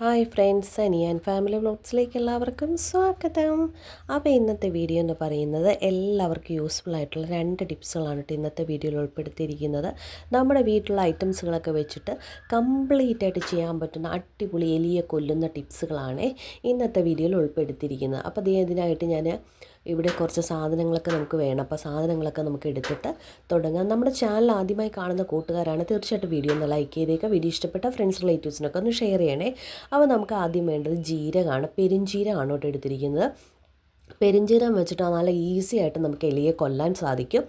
Hi friends Aniyan family വ്ലോഗ്സിലേക്ക് എല്ലാവർക്കും സ്വാഗതം. അപ്പോൾ ഇന്നത്തെ വീഡിയോ എന്ന് പറയുന്നത് എല്ലാവർക്കും യൂസ്ഫുൾ ആയിട്ടുള്ള രണ്ട് ടിപ്സുകളാണ് കേട്ടോ ഇന്നത്തെ വീഡിയോയിൽ ഉൾപ്പെടുത്തിയിരിക്കുന്നത്. നമ്മുടെ വീട്ടിലുള്ള ഐറ്റംസുകളൊക്കെ വെച്ചിട്ട് കംപ്ലീറ്റ് ആയിട്ട് ചെയ്യാൻ പറ്റുന്ന അടിപൊളി എലിയെ കൊല്ലുന്ന ടിപ്സുകളാണ് ഇന്നത്തെ വീഡിയോയിൽ ഉൾപ്പെടുത്തിയിരിക്കുന്നത്. അപ്പോൾ ഇതിനായിട്ട് ഞാൻ ഇവിടെ കുറച്ച് സാധനങ്ങളൊക്കെ നമുക്ക് വേണം. അപ്പോൾ സാധനങ്ങളൊക്കെ നമുക്ക് എടുത്തിട്ട് തുടങ്ങാം. നമ്മുടെ ചാനൽ ആദ്യമായി കാണുന്ന കൂട്ടുകാരാണ് തീർച്ചയായിട്ടും വീഡിയോ ഒന്ന് ലൈക്ക് ചെയ്തേക്കുക വീഡിയോ ഇഷ്ടപ്പെട്ട ഫ്രണ്ട്സ് റിലേറ്റീവ്സിനൊക്കെ ഒന്ന് ഷെയർ ചെയ്യണേ. അപ്പോൾ നമുക്ക് ആദ്യം വേണ്ടത് ജീരകമാണ്. പെരിഞ്ജീരകമാണ് കേട്ടോ എടുത്തിരിക്കുന്നത്. പെരിഞ്ജീരകം വെച്ചിട്ട് നല്ല ഈസി ആയിട്ട് നമുക്ക് എലിയെ കൊല്ലാൻ സാധിക്കും.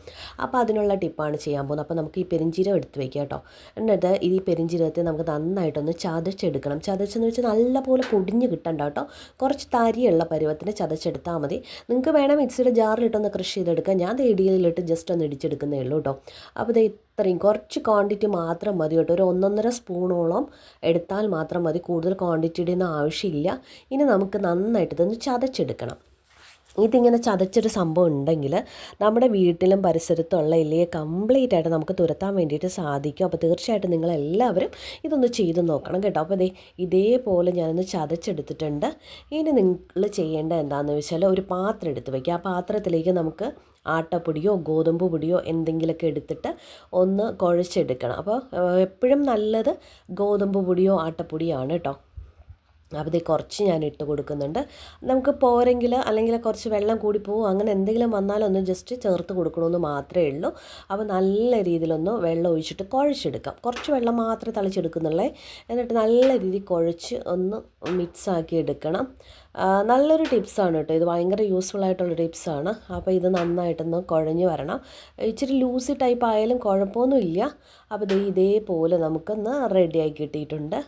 അപ്പോൾ അതിനുള്ള ടിപ്പാണ് ചെയ്യാൻ പോകുന്നത്. അപ്പോൾ നമുക്ക് ഈ പെരിഞ്ചീരം എടുത്ത് വയ്ക്കുക കേട്ടോ. എന്നിട്ട് ഈ പെരിഞ്ചീരത്തെ നമുക്ക് നന്നായിട്ടൊന്ന് ചതച്ചെടുക്കണം. ചതച്ചെന്ന് വെച്ചാൽ നല്ലപോലെ പൊടിഞ്ഞ് കിട്ടണ്ട കേട്ടോ. കുറച്ച് തരിയുള്ള പരുവത്തിന് ചതച്ചെടുത്താൽ മതി. നിങ്ങൾക്ക് വേണം മിക്സിയുടെ ജാറിലിട്ടൊന്ന് കൃഷി ചെയ്തെടുക്കാം. ഞാൻ ഇടിയിലിട്ട് ജസ്റ്റ് ഒന്ന് ഇടിച്ചെടുക്കുന്നേ ഉള്ളൂ കേട്ടോ. അപ്പോൾ ഇത് ഇത്രയും കുറച്ച് ക്വാണ്ടിറ്റി മാത്രം മതി കേട്ടോ. ഒരു ഒന്നൊന്നര സ്പൂണോളം എടുത്താൽ മാത്രം മതി. കൂടുതൽ ക്വാണ്ടിറ്റിയുടെ ഒന്നും ആവശ്യമില്ല. ഇനി നമുക്ക് നന്നായിട്ട് ഇതൊന്ന് ചതച്ചെടുക്കണം. ഇതിങ്ങനെ ചതച്ചൊരു സംഭവം ഉണ്ടെങ്കിൽ നമ്മുടെ വീട്ടിലും പരിസരത്തുള്ള ഇലയെ കംപ്ലീറ്റ് ആയിട്ട് നമുക്ക് തുരത്താൻ വേണ്ടിയിട്ട് സാധിക്കും. അപ്പോൾ തീർച്ചയായിട്ടും നിങ്ങളെല്ലാവരും ഇതൊന്ന് ചെയ്ത് നോക്കണം കേട്ടോ. അപ്പോൾ ഇതേ ഇതേപോലെ ഞാനൊന്ന് ചതച്ചെടുത്തിട്ടുണ്ട്. ഇനി നിങ്ങൾ ചെയ്യേണ്ടത് എന്താണെന്ന് വെച്ചാൽ ഒരു പാത്രം എടുത്ത് വയ്ക്കുക ആ പാത്രത്തിലേക്ക് നമുക്ക് ആട്ടപ്പൊടിയോ ഗോതമ്പ് പൊടിയോ എന്തെങ്കിലുമൊക്കെ എടുത്തിട്ട് ഒന്ന് കുഴച്ചെടുക്കണം. അപ്പോൾ എപ്പോഴും നല്ലത് ഗോതമ്പ് പൊടിയോ ആട്ടപ്പൊടിയോ ആണ് കേട്ടോ. അപ്പോൾ കുറച്ച് ഞാൻ ഇട്ട് കൊടുക്കുന്നുണ്ട്. നമുക്ക് പോരെങ്കിൽ അല്ലെങ്കിൽ കുറച്ച് വെള്ളം കൂടി പോകും അങ്ങനെ എന്തെങ്കിലും വന്നാലൊന്ന് ജസ്റ്റ് ചേർത്ത് കൊടുക്കണമെന്ന് മാത്രമേ ഉള്ളൂ. അപ്പോൾ നല്ല രീതിയിലൊന്ന് വെള്ളം ഒഴിച്ചിട്ട് കുഴച്ചെടുക്കാം. കുറച്ച് വെള്ളം മാത്രമേ തളിച്ചെടുക്കുന്നുള്ളേ. എന്നിട്ട് നല്ല രീതിയിൽ കുഴച്ച് ഒന്ന് മിക്സാക്കി എടുക്കണം. നല്ലൊരു ടിപ്സാണ് കേട്ടോ. ഇത് ഭയങ്കര യൂസ്ഫുൾ ആയിട്ടുള്ള ടിപ്സാണ് അപ്പോൾ ഇത് നന്നായിട്ടൊന്ന് കുഴഞ്ഞ് വരണം. ഇച്ചിരി ലൂസി ടൈപ്പ് ആയാലും കുഴപ്പമൊന്നുമില്ല. അപ്പോൾ ഇത് ഇതേപോലെ നമുക്കൊന്ന് റെഡിയാക്കി കിട്ടിയിട്ടുണ്ട്.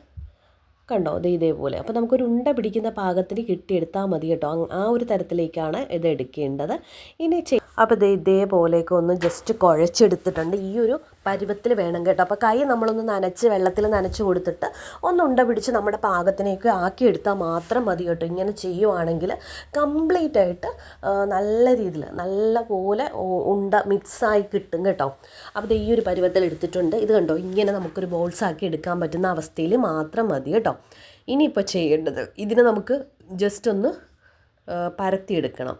കണ്ടോ? ഇത് ഇതേപോലെ. അപ്പോൾ നമുക്കൊരു ഉണ്ട പിടിക്കുന്ന പാകത്തിന് കിട്ടിയെടുത്താൽ മതി കേട്ടോ. ആ ഒരു തരത്തിലേക്കാണ് ഇത് എടുക്കേണ്ടത്. ഇനി അപ്പോൾ ഇത് ഇതേപോലെയൊക്കെ ഒന്ന് ജസ്റ്റ് കുഴച്ചെടുത്തിട്ടുണ്ട്. ഈ ഒരു പരുവത്തിൽ വേണം കേട്ടോ. അപ്പോൾ കൈ നമ്മളൊന്ന് നനച്ച് വെള്ളത്തിൽ നനച്ച് കൊടുത്തിട്ട് ഒന്ന് ഉണ്ട പിടിച്ച് നമ്മുടെ പാകത്തിനേക്ക് ആക്കിയെടുത്താൽ മാത്രം മതി കേട്ടോ. ഇങ്ങനെ ചെയ്യുവാണെങ്കിൽ കംപ്ലീറ്റ് ആയിട്ട് നല്ല രീതിയിൽ നല്ല പോലെ ഉണ്ട മിക്സായി കിട്ടും കേട്ടോ. അപ്പോൾ ഈ ഒരു പരുവത്തിൽ എടുത്തിട്ടുണ്ട്. ഇത് കണ്ടോ? ഇങ്ങനെ നമുക്കൊരു ബോൾസ് ആക്കി എടുക്കാൻ പറ്റുന്ന അവസ്ഥയിൽ മാത്രം മതി കേട്ടോ. ഇനിയിപ്പോൾ ചെയ്യേണ്ടത് ഇതിനെ നമുക്ക് ജസ്റ്റ് ഒന്ന് പരത്തിയെടുക്കണം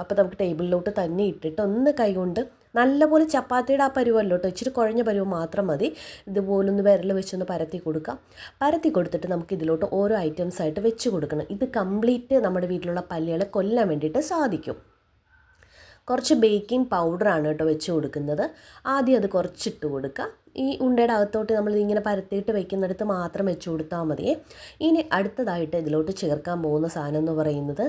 അപ്പോൾ നമുക്ക് ടേബിളിലോട്ട് തന്നെ ഇട്ടിട്ട് ഒന്ന് കൈകൊണ്ട് നല്ലപോലെ ചപ്പാത്തിയുടെ ആ പരുവല്ലോ കേട്ടോ ഇച്ചിരി കുഴഞ്ഞ പരുവ് മാത്രം മതി. ഇതുപോലൊന്ന് വിരൽ വെച്ചൊന്ന് പരത്തി കൊടുക്കാം. പരത്തി കൊടുത്തിട്ട് നമുക്ക് ഇതിലോട്ട് ഓരോ ഐറ്റംസ് ആയിട്ട് വെച്ച് കൊടുക്കണം. ഇത് കംപ്ലീറ്റ് നമ്മുടെ വീട്ടിലുള്ള പല്ലികളെ കൊല്ലാൻ വേണ്ടിയിട്ട് സാധിക്കും. കുറച്ച് ബേക്കിംഗ് പൗഡറാണ് കേട്ടോ വെച്ച് കൊടുക്കുന്നത്. ആദ്യം അത് കുറച്ചിട്ട് കൊടുക്കുക ഈ ഉണ്ടയുടെ അകത്തോട്ട് നമ്മൾ ഇങ്ങനെ പരത്തിയിട്ട് വെക്കുന്നിടത്ത് മാത്രം വെച്ച് കൊടുത്താൽ മതിയേ. ഇനി അടുത്തതായിട്ട് ഇതിലോട്ട് ചേർക്കാൻ പോകുന്ന സാധനം എന്ന് പറയുന്നത്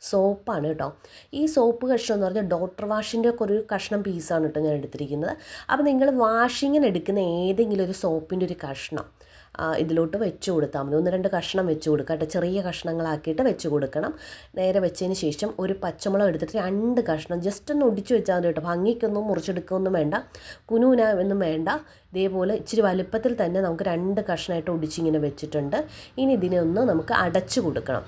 സോപ്പാണ് കേട്ടോ. ഈ സോപ്പ് കഷ്ണം എന്ന് പറഞ്ഞാൽ ഡോക്ടർ വാഷിന്റെ ഒക്കെ ഒരു കഷ്ണം പീസാണ് കേട്ടോ ഞാൻ എടുത്തിരിക്കുന്നത്. അപ്പോൾ നിങ്ങൾ വാഷിങ്ങിന് എടുക്കുന്ന ഏതെങ്കിലും ഒരു സോപ്പിന്റെ ഒരു കഷ്ണം ഇതിലോട്ട് വെച്ച് കൊടുത്താൽ മതി. ഒന്ന് രണ്ട് കഷ്ണം വെച്ച് കൊടുക്കുക ചെറിയ കഷ്ണങ്ങളാക്കിയിട്ട് വെച്ച് കൊടുക്കണം. നേരെ വെച്ചതിന് ശേഷം ഒരു പച്ചമുളക് എടുത്തിട്ട് രണ്ട് കഷ്ണം ജസ്റ്റ് ഒന്ന് ഒടിച്ച് വെച്ചാൽ മതി കേട്ടോ. ഭംഗിക്കൊന്നും മുറിച്ചെടുക്കുകയൊന്നും വേണ്ട. കുനൂന ഒന്നും വേണ്ട. ഇതേപോലെ ഇച്ചിരി വലുപ്പത്തിൽ തന്നെ നമുക്ക് രണ്ട് കഷ്ണമായിട്ട് ഒടിച്ചിങ്ങനെ വെച്ചിട്ടുണ്ട്. ഇനി ഇതിനെ ഒന്ന് നമുക്ക് അടച്ചു കൊടുക്കണം.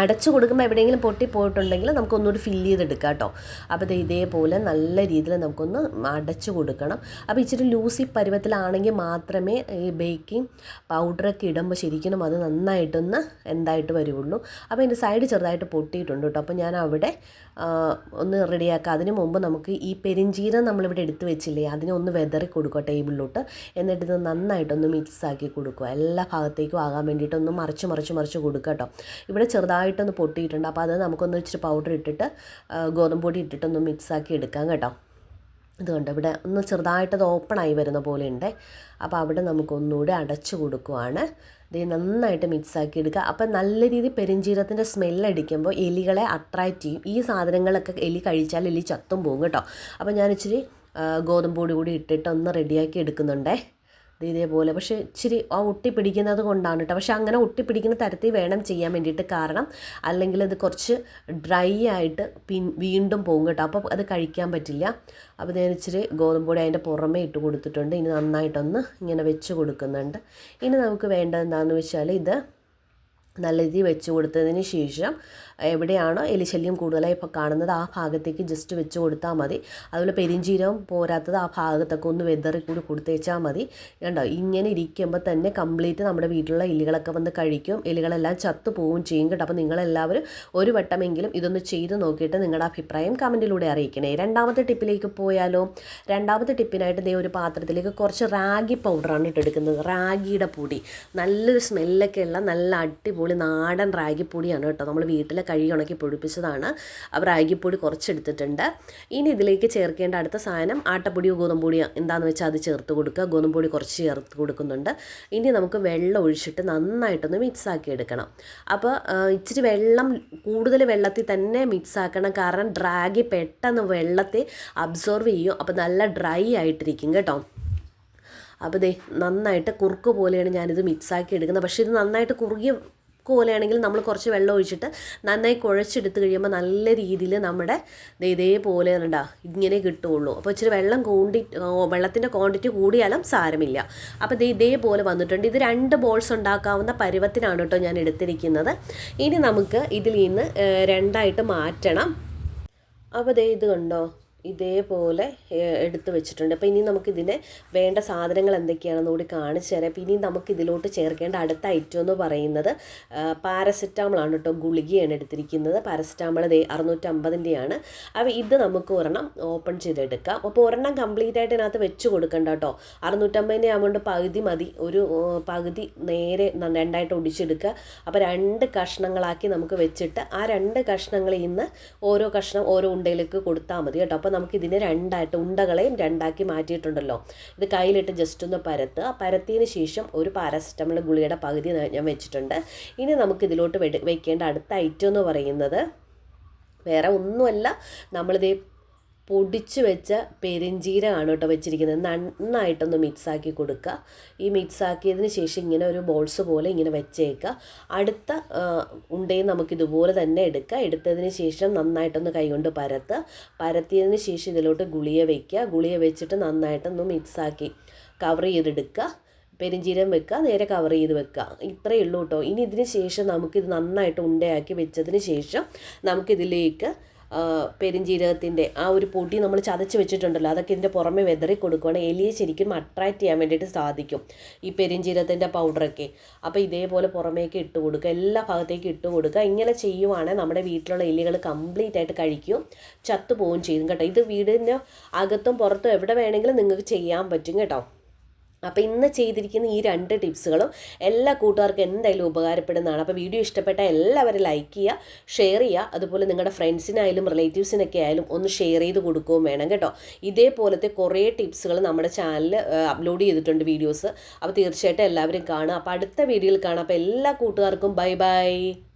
അടച്ചു കൊടുക്കുമ്പോൾ എവിടെയെങ്കിലും പൊട്ടി പോയിട്ടുണ്ടെങ്കിൽ നമുക്കൊന്നുകൂടി ഫില്ല് ചെയ്തെടുക്കാം കേട്ടോ. അപ്പോൾ ഇത് ഇതേപോലെ നല്ല രീതിയിൽ നമുക്കൊന്ന് അടച്ചു കൊടുക്കണം. അപ്പോൾ ഇച്ചിരി ലൂസി പരുവത്തിലാണെങ്കിൽ മാത്രമേ ഈ ബേക്കിംഗ് പൗഡറൊക്കെ ഇടുമ്പോൾ ശരിക്കും അത് നന്നായിട്ടൊന്ന് എന്തായിട്ട് വരുള്ളൂ. അപ്പോൾ ഇതിന്റെ സൈഡ് ചെറുതായിട്ട് പൊട്ടിയിട്ടുണ്ട് കേട്ടോ. അപ്പോൾ ഞാൻ അവിടെ ഒന്ന് റെഡിയാക്കാം അതിന് മുമ്പ് നമുക്ക് ഈ പെരിഞ്ചീരം നമ്മളിവിടെ എടുത്ത് വെച്ചില്ലേ അതിനെ ഒന്ന് വെതറി കൊടുക്കുക ടേബിളിലോട്ട് എന്നിട്ട് ഇത് നന്നായിട്ടൊന്ന് മിക്സ് ആക്കി കൊടുക്കുക. എല്ലാ ഭാഗത്തേക്കും ആകാൻ വേണ്ടിയിട്ടൊന്ന് മറിച്ച് മറിച്ച് മറിച്ച് കൊടുക്കുക കേട്ടോ. ഇവിടെ ചെറുതായിട്ടൊന്ന് പൊട്ടിയിട്ടുണ്ട്. അപ്പോൾ അത് നമുക്കൊന്ന് ഇച്ചിരി പൗഡർ ഇട്ടിട്ട് ഗോതമ്പ് പൊടി ഇട്ടിട്ടൊന്ന് മിക്സാക്കി എടുക്കാം കേട്ടോ. ഇതുകൊണ്ട് ഇവിടെ ഒന്ന് ചെറുതായിട്ടത് ഓപ്പണായി വരുന്ന പോലെ ഉണ്ട്. അപ്പോൾ അവിടെ നമുക്കൊന്നുകൂടി അടച്ചു കൊടുക്കുവാണ്. ഇത് നന്നായിട്ട് മിക്സാക്കി എടുക്കുക. അപ്പം നല്ല രീതിയിൽ പെരിഞ്ചീരത്തിന്റെ സ്മെല്ലടിക്കുമ്പോൾ എലികളെ അട്രാക്റ്റ് ചെയ്യും. ഈ സാധനങ്ങളൊക്കെ എലി കഴിച്ചാൽ എലി ചത്തും പോകും കേട്ടോ. അപ്പോൾ ഞാൻ ഇച്ചിരി ഗോതമ്പ് പൊടി കൂടി ഇട്ടിട്ട് ഒന്ന് റെഡിയാക്കി എടുക്കുന്നുണ്ടേ. ഇതേപോലെ. പക്ഷേ ഇച്ചിരി ആ ഒട്ടിപ്പിടിക്കുന്നത് കൊണ്ടാണ് കേട്ടോ പക്ഷേ അങ്ങനെ ഒട്ടിപ്പിടിക്കുന്ന തരത്തിൽ വേണം ചെയ്യാൻ വേണ്ടിയിട്ട് കാരണം അല്ലെങ്കിൽ അത് കുറച്ച് ഡ്രൈ ആയിട്ട് പിൻ വീണ്ടും പോകും കേട്ടോ. അപ്പോൾ അത് കഴിക്കാൻ പറ്റില്ല. അപ്പോൾ ഞാൻ ഇച്ചിരി ഗോതമ്പൊടി അതിന്റെ പുറമേ ഇട്ട് കൊടുത്തിട്ടുണ്ട്. ഇനി നന്നായിട്ടൊന്ന് ഇങ്ങനെ വെച്ച് കൊടുക്കുന്നുണ്ട്. ഇനി നമുക്ക് വേണ്ടത് എന്താണെന്ന് വെച്ചാൽ ഇത് നല്ല രീതിയിൽ വെച്ച് കൊടുത്തതിന് ശേഷം എവിടെയാണോ എലിശല്യം കൂടുതലായി ഇപ്പോൾ കാണുന്നത് ആ ഭാഗത്തേക്ക് ജസ്റ്റ് വെച്ച് കൊടുത്താൽ മതി. അതുപോലെ പെരിഞ്ചീരകം പോരാത്തത് ആ ഭാഗത്തൊക്കെ ഒന്ന് വെതറി കൂടി കൊടുത്തേച്ചാൽ മതി. കണ്ടോ? ഇങ്ങനെ ഇരിക്കുമ്പോൾ തന്നെ കംപ്ലീറ്റ് നമ്മുടെ വീട്ടിലുള്ള എലികളൊക്കെ വന്ന് കഴിക്കും. എലികളെല്ലാം ചത്തു പോവുകയും ചെയ്യും കേട്ടോ. അപ്പോൾ നിങ്ങളെല്ലാവരും ഒരു വട്ടമെങ്കിലും ഇതൊന്ന് ചെയ്ത് നോക്കിയിട്ട് നിങ്ങളുടെ അഭിപ്രായം കമന്റിലൂടെ അറിയിക്കണേ. രണ്ടാമത്തെ ടിപ്പിലേക്ക് പോയാലോ? രണ്ടാമത്തെ ടിപ്പിനായിട്ട് ദേ ഒരു പാത്രത്തിലേക്ക് കുറച്ച് റാഗി പൗഡറാണ് ഇട്ടെടുക്കുന്നത് റാഗിയുടെ പൊടി. നല്ലൊരു സ്മെല്ലൊക്കെ ഉള്ള നല്ല അടിപൊളി നാടൻ റാഗിപ്പൊടിയാണ് കേട്ടോ. നമ്മൾ വീട്ടിലെ കഴുകി ഉണക്കി പൊടിപ്പിച്ചതാണ്. അപ്പോൾ റാഗിപ്പൊടി കുറച്ചെടുത്തിട്ടുണ്ട്. ഇനി ഇതിലേക്ക് ചേർക്കേണ്ട അടുത്ത സാധനം ആട്ടപ്പൊടിയോ ഗോതമ്പൊടിയോ എന്താണെന്ന് വെച്ചാൽ അത് ചേർത്ത് കൊടുക്കുക. ഗോതമ്പൊടി കുറച്ച് ചേർത്ത് കൊടുക്കുന്നുണ്ട്. ഇനി നമുക്ക് വെള്ളം ഒഴിച്ചിട്ട് നന്നായിട്ടൊന്ന് മിക്സ് ആക്കി എടുക്കണം. അപ്പോൾ ഇച്ചിരി വെള്ളം കൂടുതൽ വെള്ളത്തിൽ തന്നെ മിക്സ് ആക്കണം. കാരണം ഡ്രാഗി പെട്ടെന്ന് വെള്ളത്തെ അബ്സോർവ് ചെയ്യും. അപ്പോൾ നല്ല ഡ്രൈ ആയിട്ടിരിക്കും കേട്ടോ. അപ്പോൾ ദേ നന്നായിട്ട് കുറുക്ക് പോലെയാണ് ഞാനിത് മിക്സാക്കി എടുക്കുന്നത്. പക്ഷേ ഇത് നന്നായിട്ട് കുറുകിയ പോലെയാണെങ്കിൽ നമ്മൾ കുറച്ച് വെള്ളം ഒഴിച്ചിട്ട് നന്നായി കുഴച്ചെടുത്ത് കഴിയുമ്പോൾ നല്ല രീതിയിൽ നമ്മുടെ ഇതേപോലെ ഉണ്ടാ ഇങ്ങനെ കിട്ടുള്ളൂ അപ്പോൾ ഇച്ചിരി വെള്ളം കൂണ്ടി വെള്ളത്തിന്റെ ക്വാണ്ടിറ്റി കൂടിയാലും സാരമില്ല. അപ്പോൾ ഇത് ഇതേപോലെ വന്നിട്ടുണ്ട്. ഇത് രണ്ട് ബോൾസ് ഉണ്ടാക്കാവുന്ന പരുവത്തിനാണ് കേട്ടോ ഞാൻ എടുത്തിരിക്കുന്നത്. ഇനി നമുക്ക് ഇതിൽ നിന്ന് രണ്ടായിട്ട് മാറ്റണം. അപ്പോൾ ദേ ഇത് കണ്ടോ? ഇതേപോലെ എടുത്ത് വെച്ചിട്ടുണ്ട്. അപ്പോൾ ഇനി നമുക്കിതിന് വേണ്ട സാധനങ്ങൾ എന്തൊക്കെയാണെന്ന് കൂടി കാണിച്ചു തരാം. അപ്പോൾ ഇനി നമുക്ക് ഇതിലോട്ട് ചേർക്കേണ്ട അടുത്ത ഐറ്റം എന്ന് പറയുന്നത് പാരസെറ്റാമോളാണ് കേട്ടോ. ഗുളികയാണ് എടുത്തിരിക്കുന്നത്. പാരസെറ്റാമോൾ ദേ അറുന്നൂറ്റമ്പതിന്റെയാണ് അപ്പോൾ ഇത് നമുക്ക് ഒരെണ്ണം ഓപ്പൺ ചെയ്തെടുക്കാം. അപ്പോൾ ഒരെണ്ണം കംപ്ലീറ്റ് ആയിട്ട് ഇതിനകത്ത് വെച്ച് കൊടുക്കണ്ട കേട്ടോ. അറുന്നൂറ്റമ്പതിന്റെ ആകുമ്പോൾ പകുതി മതി. ഒരു പകുതി നേരെ രണ്ടായിട്ട് ഒടിച്ചെടുക്കുക. അപ്പോൾ രണ്ട് കഷ്ണങ്ങളാക്കി നമുക്ക് വെച്ചിട്ട് ആ രണ്ട് കഷ്ണങ്ങളിൽ നിന്ന് ഓരോ കഷ്ണം ഓരോ ഉണ്ടയിലേക്ക് കൊടുത്താൽ മതി കേട്ടോ. നമുക്ക് ഇതിനെ രണ്ടായിട്ട് ഉണ്ടകളെയും രണ്ടാക്കി മാറ്റിയിട്ടുണ്ടല്ലോ. ഇത് കയ്യിലിട്ട് ജസ്റ്റ് ഒന്ന് പരത്ത്. ആ പരത്തിയതിന് ശേഷം ഒരു പാരസെറ്റമോൾ ഗുളിയുടെ പകുതി ഞാൻ വെച്ചിട്ടുണ്ട്. ഇനി നമുക്ക് ഇതിലോട്ട് വെക്കേണ്ട അടുത്ത ഐറ്റം എന്ന് പറയുന്നത് വേറെ ഒന്നുമല്ല. നമ്മളിതേ പൊടിച്ച് വെച്ച പെരിഞ്ചീരകമാണ് കേട്ടോ വെച്ചിരിക്കുന്നത്. നന്നായിട്ടൊന്ന് മിക്സാക്കി കൊടുക്കുക. ഈ മിക്സാക്കിയതിന് ശേഷം ഇങ്ങനെ ഒരു ബോൾസ് പോലെ ഇങ്ങനെ വെച്ചേക്കുക. അടുത്ത ഉണ്ടയും നമുക്ക് ഇതുപോലെ തന്നെ എടുക്കുക. എടുത്തതിന് ശേഷം നന്നായിട്ടൊന്ന് കൈകൊണ്ട് പരത്തുക പരത്തിയതിന് ശേഷം ഇതിലോട്ട് ഗുളിയ വയ്ക്കുക ഗുളിയ വെച്ചിട്ട് നന്നായിട്ടൊന്ന് മിക്സാക്കി കവർ ചെയ്തെടുക്കുക. പെരിഞ്ചീരം വെക്കുക. നേരെ കവർ ചെയ്ത് വെക്കുക. ഇത്രയേ ഉള്ളൂ കേട്ടോ. ഇനി ഇതിന് ശേഷം നമുക്കിത് നന്നായിട്ട് ഉണ്ടയാക്കി വെച്ചതിന് ശേഷം നമുക്കിതിലേക്ക് പെരിഞ്ജീരകത്തിന്റെ ആ ഒരു പൊടി നമ്മൾ ചതച്ച് വെച്ചിട്ടുണ്ടല്ലോ അതൊക്കെ ഇതിന്റെ പുറമെ വെതറി കൊടുക്കുകയാണെങ്കിൽ എലിയെ ശരിക്കും അട്രാക്റ്റ് ചെയ്യാൻ വേണ്ടിയിട്ട് സാധിക്കും ഈ പെരിഞ്ജീരകത്തിന്റെ പൗഡറൊക്കെ അപ്പോൾ ഇതേപോലെ പുറമേക്ക് ഇട്ട് കൊടുക്കുക എല്ലാ ഭാഗത്തേക്കും ഇട്ട് കൊടുക്കുക. ഇങ്ങനെ ചെയ്യുവാണെങ്കിൽ നമ്മുടെ വീട്ടിലുള്ള എലികൾ കംപ്ലീറ്റ് ആയിട്ട് കഴിക്കും ചത്തു പോവുകയും ചെയ്യും കേട്ടോ. ഇത് വീടിന്റെ അകത്തും പുറത്തും എവിടെ വേണമെങ്കിലും നിങ്ങൾക്ക് ചെയ്യാൻ പറ്റും കേട്ടോ. അപ്പോൾ ഇന്ന് ചെയ്തിരിക്കുന്ന ഈ രണ്ട് ടിപ്സുകളും എല്ലാ കൂട്ടുകാർക്കും എന്തായാലും ഉപകാരപ്പെടുന്നതാണ്. അപ്പോൾ വീഡിയോ ഇഷ്ടപ്പെട്ട എല്ലാവരും ലൈക്ക് ചെയ്യുക ഷെയർ ചെയ്യുക. അതുപോലെ നിങ്ങളുടെ ഫ്രണ്ട്സിനായാലും റിലേറ്റീവ്സിനൊക്കെ ആയാലും ഒന്ന് ഷെയർ ചെയ്ത് കൊടുക്കുകയും വേണം കേട്ടോ. ഇതേപോലത്തെ കുറേ ടിപ്സുകൾ നമ്മുടെ ചാനലിൽ അപ്ലോഡ് ചെയ്തിട്ടുണ്ട് വീഡിയോസ് അപ്പോൾ തീർച്ചയായിട്ടും എല്ലാവരും കാണുക. അപ്പോൾ അടുത്ത വീഡിയോയിൽ കാണാം. അപ്പോൾ എല്ലാ കൂട്ടുകാർക്കും ബൈ ബൈ